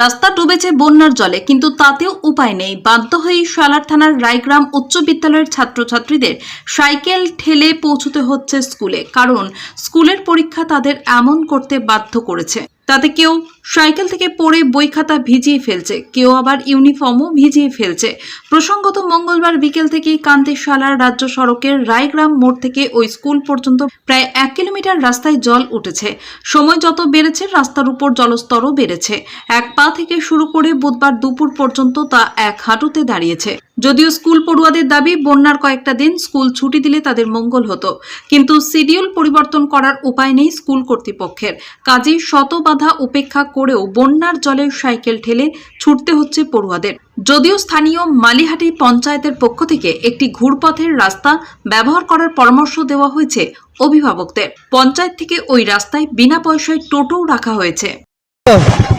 রাস্তা ডুবেছে বন্যার জলে, কিন্তু তাতেও উপায় নেই। বাধ্য হয়ে শালার থানার রায়গ্রাম উচ্চ বিদ্যালয়ের ছাত্রছাত্রীদের সাইকেল ঠেলে পৌঁছতে হচ্ছে স্কুলে, কারণ স্কুলের পরীক্ষা তাদের এমন করতে বাধ্য করেছে। তাতে কেউ সাইকেল থেকে পড়ে বই খাতা ভিজিয়ে ফেলছে। কেউ আবার ইউনিফর্মও ভিজিয়ে ফেলছে। প্রসঙ্গত মঙ্গলবার বিকেল থেকেই কান্তিশালার রাজ্য সড়কের রায়গ্রাম মোড় থেকে ওই স্কুল পর্যন্ত প্রায় এক কিলোমিটার রাস্তায় জল উঠেছে। সময় যত বেড়েছে, রাস্তার উপর জলস্তরও বেড়েছে। এক পা থেকে শুরু করে বুধবার দুপুর পর্যন্ত তা এক হাঁটুতে দাঁড়িয়েছে। যদিও স্কুল পড়ুয়াদের দাবি, বন্যার কয়েকটা দিন স্কুল ছুটি দিলে তাদের মঙ্গল হতো। কিন্তু শিডিউল পরিবর্তন করার উপায় নেই স্কুল কর্তৃপক্ষের। কাজেই শত বাধা উপেক্ষা করেও বন্যার জলে সাইকেল ঠেলে ছুটতে হচ্ছে পড়ুয়াদের। যদিও স্থানীয় মালিহাটি পঞ্চায়েতের পক্ষ থেকে একটি ঘুরপথের রাস্তা ব্যবহার করার পরামর্শ দেওয়া হয়েছে অভিভাবকদের। পঞ্চায়েত থেকে ওই রাস্তায় বিনা পয়সায় টোটোও রাখা হয়েছে।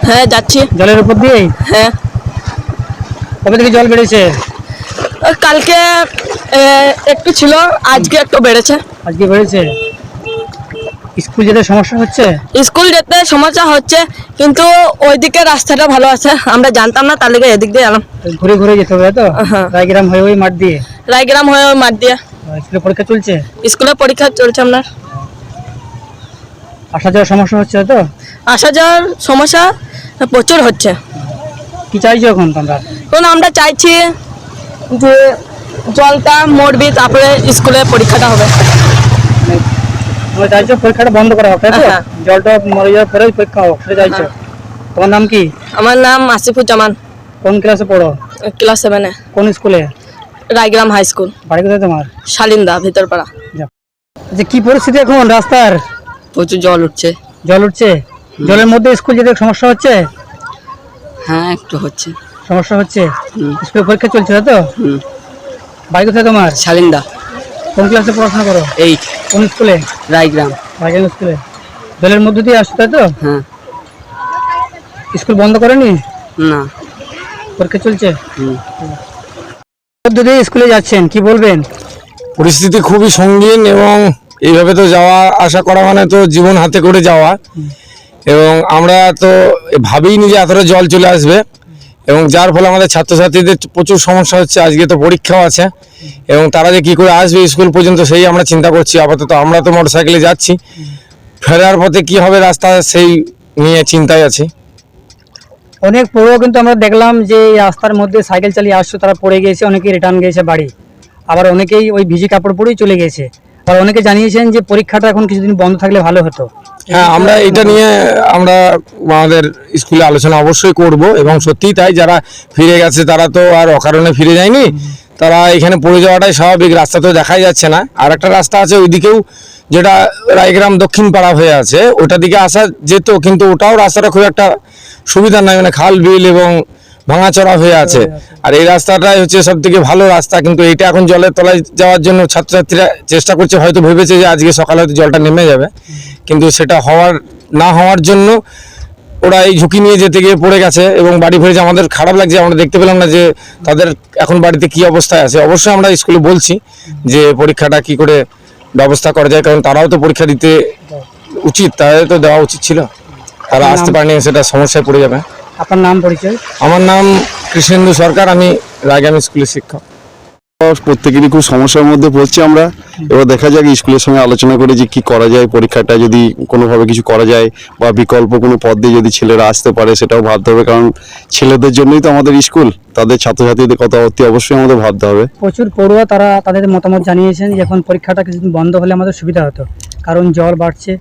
হ্যাঁ যাচ্ছি। জলের উপর দিয়ে হ্যাঁ। কবে থেকে জল বেড়েছে? কালকে একটু ছিল আজকে একটু বেড়েছে। আজকে বেড়েছে? স্কুল যেতে সমস্যা হচ্ছে? স্কুল যেতে সমস্যা হচ্ছে কিন্তু ওইদিকে রাস্তাটা ভালো আছে আমরা জানতাম না তার লেগে এদিক দিয়ে এলাম। ঘুরে ঘুরে যেতে হবে তো? হ্যাঁ। রায়গ্রাম হয়ে ওই মাঠ দিয়ে? রায়গ্রাম হয়ে ওই মাঠ দিয়ে। স্কুলে পরীক্ষা চলছে? স্কুলে পরীক্ষা চলছে আপনার। আসা যাওয়ার সমস্যা হচ্ছে তো? আসা যাওয়ার সমস্যা প্রচুর হচ্ছে। কি চাইছো এখন তোমরা? এখন আমরা চাইছি যে জলটা মরবি তারপরে স্কুলে পরীক্ষাটা হবে। তোমরা চাইছো পরীক্ষাটা বন্ধ করা হোক তাই তো? হ্যাঁ। জলটা মরে যাওয়ার পরে পরীক্ষা হোক সেটা চাইছো তোমার নাম কি? আমার নাম আসিফুজ্জামান। কোন ক্লাসে পড়ো? ক্লাস সেভেনে। কোন স্কুলে? Raigram high school. বাড়ি কোথায় তোমার? শালিন্দা ভিতরপাড়া। আচ্ছা কি পরিস্থিতি এখন রাস্তার? প্রচুর জল উঠছে। জল উঠছে? জলের মধ্যে স্কুল যেতে সমস্যা হচ্ছে? হ্যাঁ একটু হচ্ছে। সমস্যা হচ্ছে? হুম। স্কুলে পরীক্ষা চলছে তাই তো? হুম। বাড়ি কোথায় তোমার? শালিন্দা। কোন ক্লাসে পড়াশোনা করো? এইট কোন স্কুলে রায়গ্রাম। বাগান স্কুলে জলের মধ্যে দিয়ে আসছো তাই তো? হ্যাঁ। স্কুল বন্ধ করেনি? না। পরীক্ষা চলছে? মধ্য দিয়ে স্কুলে যাচ্ছেন কি বলবেন? পরিস্থিতি খুবই সঙ্গীন এবং এইভাবে তো যাওয়া আশা করা মানে তো জীবন হাতে করে যাওয়া। এবং আমরা তো ভাবিনি যে এতটা জল চলে আসবে। এবং যার ফলে আমাদের ছাত্রছাত্রীদের প্রচুর সমস্যা হচ্ছে, আজকে তো পরীক্ষাও আছে, এবং তারা যে কী করে আসবে স্কুল পর্যন্ত সেই আমরা চিন্তা করছি, আপাতত আমরা তো মোটরসাইকেলে যাচ্ছি। ফেরার পথে কি হবে রাস্তা সেই নিয়ে চিন্তায় আছি। অনেক পড়ুয়া কিন্তু আমরা দেখলাম যে রাস্তার মধ্যে সাইকেল চালিয়ে আসছো, তারা পড়ে গিয়েছে, অনেকেই রিটার্ন গিয়েছে বাড়ি। আবার অনেকেই ওই ভিজি কাপড় পরেই চলে গেছে আবার অনেকে জানিয়েছেন যে পরীক্ষাটা এখন কিছুদিন বন্ধ থাকলে ভালো হতো। হ্যাঁ আমরা এটা নিয়ে আমরা আমাদের স্কুলে আলোচনা অবশ্যই করব এবং সত্যিই তাই যারা ফিরে গেছে তারা তো আর অকারণে ফিরে যায়নি। তারা এখানে পড়ে যাওয়াটাই স্বাভাবিক রাস্তা তো দেখাই যাচ্ছে না। আর একটা রাস্তা আছে ওইদিকেও যেটা রায়গ্রাম দক্ষিণ পাড়া হয়ে আছে ওটা দিকে আসা যেত কিন্তু ওটাও রাস্তাটা খুব একটা সুবিধা নাই মানে খাল বিল এবং ভাঙাচড়া হয়ে আছে। আর এই রাস্তাটাই হচ্ছে সব থেকে ভালো রাস্তা কিন্তু এটা এখন জলের তলায় যাওয়ার জন্য ছাত্রছাত্রীরা চেষ্টা করছে হয়তো ভেবেছে যে আজকে সকালে হয়তো জলটা নেমে যাবে। কিন্তু সেটা হওয়ার না হওয়ার জন্য ওরা এই ঝুঁকি নিয়ে যেতে গিয়ে পড়ে গেছে এবং বাড়ি ফিরে যে আমাদের খারাপ লাগছে আমরা দেখতে পেলাম না যে তাদের এখন বাড়িতে কি অবস্থায় আছে। অবশ্যই আমরা স্কুলে বলছি যে পরীক্ষাটা কি করে ব্যবস্থা করা যায় কারণ তারাও তো পরীক্ষা দিতে উচিত তাদের তো দেওয়া উচিত ছিল। তারা আসতে পারেনি সেটা সমস্যায় পড়ে যাবে। আপনার নাম পরিচয়? আমার নাম কৃষ্ণেন্দু সরকার আমি রায়গ্রাম স্কুলের শিক্ষক। প্রত্যেকেরই খুব সমস্যার মধ্যে পড়ছি আমরা। এবার দেখা যাক, স্কুলের সঙ্গে আলোচনা করে যে কি করা যায়, পরীক্ষাটা যদি কোনোভাবে কিছু করা যায় বা বিকল্প কোনো পদ দিয়ে যদি ছেলেরা আসতে পারে সেটাও ভাবতে হবে। কারণ ছেলেদের জন্যই তো আমাদের স্কুল, তাদের ছাত্রছাত্রীদের কথা অতি অবশ্যই আমাদের ভাবতে হবে। প্রচুর পড়ুয়া তারা তাদের মতামত জানিয়েছেন যে এখন পরীক্ষাটা কিছুদিন বন্ধ হলে আমাদের সুবিধা হতো। কারণ জল বাড়ছে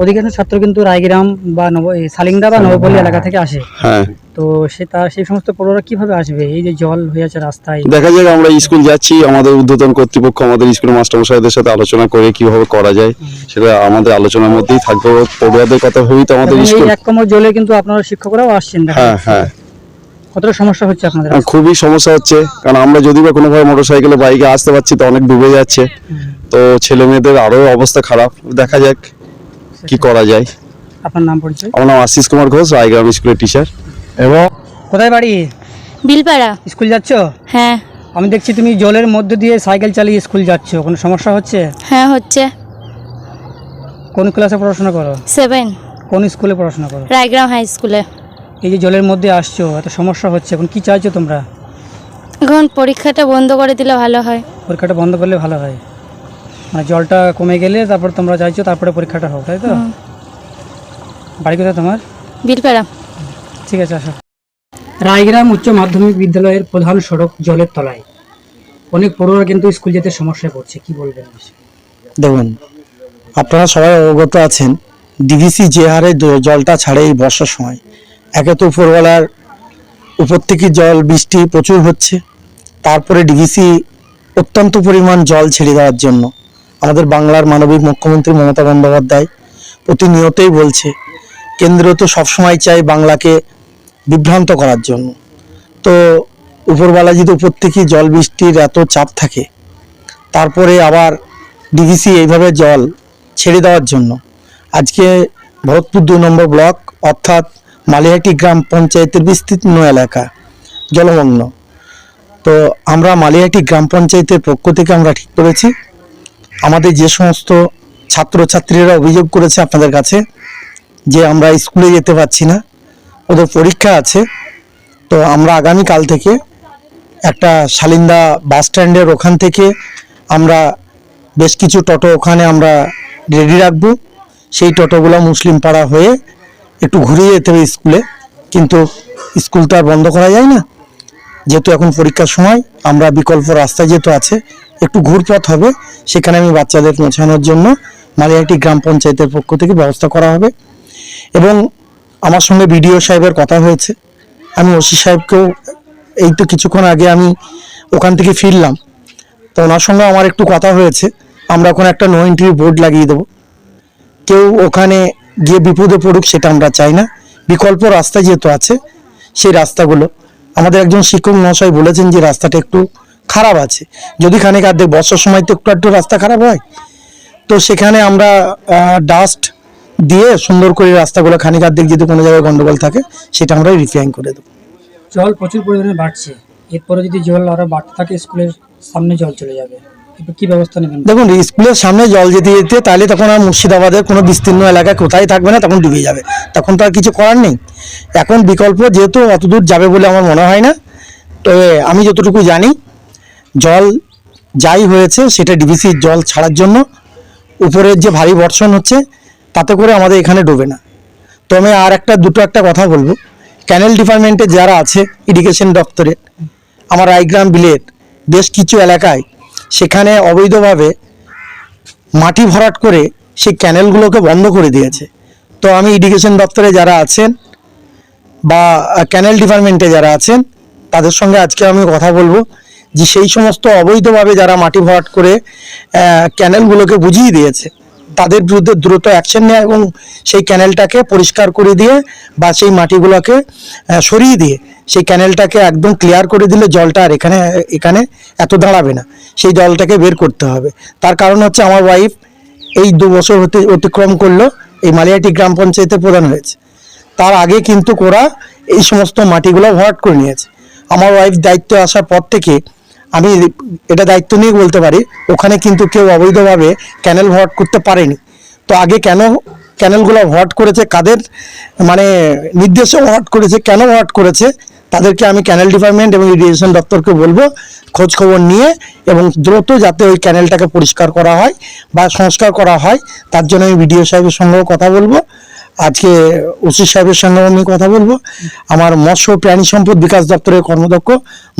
অধিকাংশ ছাত্র কিন্তু রায়গ্রাম বা নব সালিংদা বা নবপল্লী এলাকা থেকে আসে। হ্যাঁ। তো সে তার সেই সমস্ত পড়ুয়ারা কীভাবে আসবে? এই যে জল হয়ে আছে রাস্তায়। দেখা যাক আমরা স্কুল যাচ্ছি আমাদের উদ্বোধন কর্তৃপক্ষ আমাদের স্কুলের মাস্টারমশাইদের সাথে আলোচনা করে কীভাবে করা যায় সেটা আমাদের আলোচনার মধ্যেই থাকবে। পড়ুয়াদের কথা ভেবেই তো আমাদের স্কুল। এক কমর জলে কিন্তু আপনারা শিক্ষকরাও আসছেন হ্যাঁ হ্যাঁ। কতটা সমস্যা হচ্ছে আপনাদের খুবই সমস্যা হচ্ছে কারণ আমরা যদি বা কোনোভাবে মোটরসাইকেলে বাইকে আসতে পারছি তো অনেক ডুবে যাচ্ছে। তো ছেলে মেয়েদের আরও অবস্থা খারাপ। দেখা যাক। কি করা যায়? আপনার নাম পরিচয়? আমার নাম আশিস কুমার ঘোষ রায়গ্রাম স্কুলের টিচার এবং কোথায় বাড়ি? বিলপাড়া। স্কুল যাচ্ছ? হ্যাঁ। আমি দেখছি তুমি জলের মধ্যে দিয়ে সাইকেল চালিয়ে স্কুল যাচ্ছ। কোনো সমস্যা হচ্ছে? হ্যাঁ হচ্ছে। কোন ক্লাসে পড়াশোনা করো? সেভেন কোন স্কুলে পড়াশোনা করো? রায়গ্রাম হাই স্কুলে এই যে জলের মধ্যে আসছো এত সমস্যা হচ্ছে। এখন কি চাইছো তোমরা? এখন পরীক্ষাটা বন্ধ করে দিলে ভালো হয়। পরীক্ষাটা বন্ধ করলে ভালো হয়। মানে জলটা কমে গেলে তারপর তোমরা চাইছো তারপরে পরীক্ষাটা হোক তাই তো? বাড়ি কোথায় তোমার? বিলপাড়া। ঠিক আছে আসো। রায়গ্রাম উচ্চ মাধ্যমিক বিদ্যালয়ের প্রধান সড়ক জলের তলায়। অনেক পড়ুয়ারা কিন্তু স্কুল যেতে সমস্যায় পড়ছে কি বলবেন দেখুন আপনারা সবাই অবগত আছেন ডিভিসি যে হারে জলটা ছাড়ে এই বর্ষার সময়। একে তো উপরবেলার উপর থেকে জল বৃষ্টি প্রচুর হচ্ছে। তারপরে ডিভিসি অত্যন্ত পরিমাণ জল ছেড়ে দেওয়ার জন্য আমাদের বাংলার মানবিক মুখ্যমন্ত্রী মমতা বন্দ্যোপাধ্যায় প্রতিনিয়তই বলছে, কেন্দ্র তো সবসময় চাই বাংলাকে বিভ্রান্ত করার জন্য। তো উপরবেলা যদি উপর থেকে জল বৃষ্টির এত চাপ থাকে, তারপরে আবার ডিভিসি এইভাবে জল ছেড়ে দেওয়ার জন্য। আজকে ভরতপুর দুই নম্বর ব্লক অর্থাৎ মালিহাটি গ্রাম পঞ্চায়েতের বিস্তীর্ণ এলাকা, জলমগ্ন। তো আমরা মালিহাটি গ্রাম পঞ্চায়েতের পক্ষ থেকে আমরা ঠিক করেছি আমাদের যে সমস্ত ছাত্রছাত্রীরা অভিযোগ করেছে আপনাদের কাছে যে আমরা স্কুলে যেতে পারছি না, ওদের পরীক্ষা আছে, তো আমরা আগামীকাল থেকে একটা শালিন্দা বাস স্ট্যান্ডের ওখান থেকে আমরা বেশ কিছু টোটো ওখানে আমরা রেডি রাখব। সেই টোটোগুলো মুসলিম পাড়া হয়ে একটু ঘুরিয়ে যেতে হবে স্কুলে। কিন্তু স্কুল তো আর বন্ধ করা যায় না। যেহেতু এখন পরীক্ষার সময়, আমরা বিকল্প রাস্তা যেহেতু আছে একটু ঘুরপথ হবে, সেখানে আমি বাচ্চাদের পৌঁছানোর জন্য মালিয়াটি গ্রাম পঞ্চায়েতের পক্ষ থেকে ব্যবস্থা করা হবে। এবং আমার সঙ্গে বিডিও সাহেবের কথা হয়েছে। আমি ওসি সাহেবকেও এই তো কিছুক্ষণ আগে আমি ওখান থেকে ফিরলাম। তো ওনার সঙ্গে আমার একটু কথা হয়েছে। আমরা ওখানে একটা নো এন্ট্রি বোর্ড লাগিয়ে দেবো। কেউ ওখানে গিয়ে বিপদে পড়ুক সেটা আমরা চাই না। বিকল্প রাস্তা যেহেতু আছে, সেই রাস্তাগুলো। আমাদের একজন শিক্ষক মহাশয় বলেছেন যে রাস্তাটা একটু খারাপ আছে। যদি খানিক আর্ধেক বর্ষার সময় তো একটু একটু রাস্তা খারাপ হয় তো সেখানে আমরা ডাস্ট দিয়ে সুন্দর করে রাস্তাগুলো খানিক আর্ধেক যদি কোনো জায়গায় গন্ডগোল থাকে সেটা আমরা রিফাইন করে দেবো। জল প্রচুর পরিমাণে বাড়ছে। এরপরে যদি জল আরও বাড়তে থাকে স্কুলের সামনে জল চলে যাবে। কি ব্যবস্থা নেবেন? দেখুন স্কুলের সামনে জল যেতে যেতে তাহলে তখন আর মুর্শিদাবাদের কোনো বিস্তীর্ণ এলাকা কোথায় থাকবে না তখন ডুবে যাবে। তখন তো আর কিছু করার নেই। এখন বিকল্প যেহেতু অতদূর যাবে বলে আমার মনে হয় না তবে আমি যতটুকু জানি জল যাই হয়েছে সেটা ডিভিসির জল ছাড়ার জন্য। উপরের যে ভারী বর্ষণ হচ্ছে, তাতে করে আমাদের এখানে ডোবে না। তো আমি আর একটা, দুটো একটা কথা বলব। ক্যানেল ডিপার্টমেন্টে যারা আছে, ইরিগেশন দপ্তরে আমার রায়গ্রাম বিলের বেশ কিছু এলাকায়, সেখানে অবৈধভাবে মাটি ভরাট করে সেই ক্যানেলগুলোকে বন্ধ করে দিয়েছে। তো আমি ইরিগেশন দপ্তরে যারা আছেন বা ক্যানেল ডিপার্টমেন্টে যারা আছেন, তাদের সঙ্গে আজকে আমি কথা বলব। যে সেই সমস্ত অবৈধভাবে যারা মাটি ভরাট করে ক্যানেলগুলোকে বুঝিয়ে দিয়েছে, তাদের বিরুদ্ধে দ্রুত অ্যাকশন নেয় এবং সেই ক্যানেলটাকে পরিষ্কার করে দিয়ে বা সেই মাটিগুলোকে সরিয়ে দিয়ে সেই ক্যানেলটাকে একদম ক্লিয়ার করে দিলে জলটা আর এখানে এখানে এত দাঁড়াবে না। সেই জলটাকে বের করতে হবে। তার কারণ হচ্ছে আমার ওয়াইফ এই দু বছর হতে অতিক্রম করল, এই মালিয়াটি গ্রাম পঞ্চায়েতে প্রধান হয়েছে। তার আগে কিন্তু ওরা এই সমস্ত মাটিগুলো ভরাট করে নিয়েছে। আমার ওয়াইফ দায়িত্ব আসার পর থেকে আমি এটা দায়িত্ব নিয়ে বলতে পারি, ওখানে কিন্তু কেউ অবৈধভাবে ক্যানেল ভরাট করতে পারেনি। তো আগে কেন ক্যানেলগুলো ভরাট করেছে, কাদের মানে নির্দেশে ভরাট করেছে, কেন ভরাট করেছে, তাদেরকে আমি ক্যানেল ডিপার্টমেন্ট এবং ইরিগেশন দপ্তরকে বলব খোঁজ খবর নিয়ে এবং দ্রুত যাতে ওই ক্যানেলটাকে পরিষ্কার করা হয় বা সংস্কার করা হয়, তার জন্য আমি বিডিও সাহেবের সঙ্গেও কথা বলব। আজকে ওসি সাহেবের সঙ্গেও আমি কথা বলব। আমার মৎস্য প্রাণী সম্পদ বিকাশ দপ্তরের কর্মদক্ষ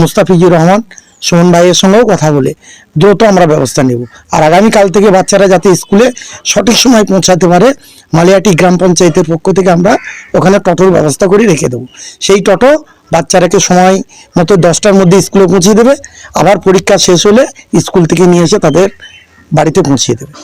মুস্তাফিজুর রহমান সুমন ভাইয়ের সঙ্গেও কথা বলে দ্রুত আমরা ব্যবস্থা নেব। আর আগামীকাল থেকে বাচ্চারা যাতে স্কুলে সঠিক সময় পৌঁছাতে পারে, মালিয়াটি গ্রাম পঞ্চায়েতের পক্ষ থেকে আমরা ওখানে টোটোর ব্যবস্থা করে রেখে দেবো। সেই টোটো বাচ্চারাকে সময় মতো দশটার মধ্যে স্কুলে পৌঁছে দেবে। আবার পরীক্ষা শেষ হলে স্কুল থেকে নিয়ে এসে তাদের বাড়িতে পৌঁছিয়ে দেবে।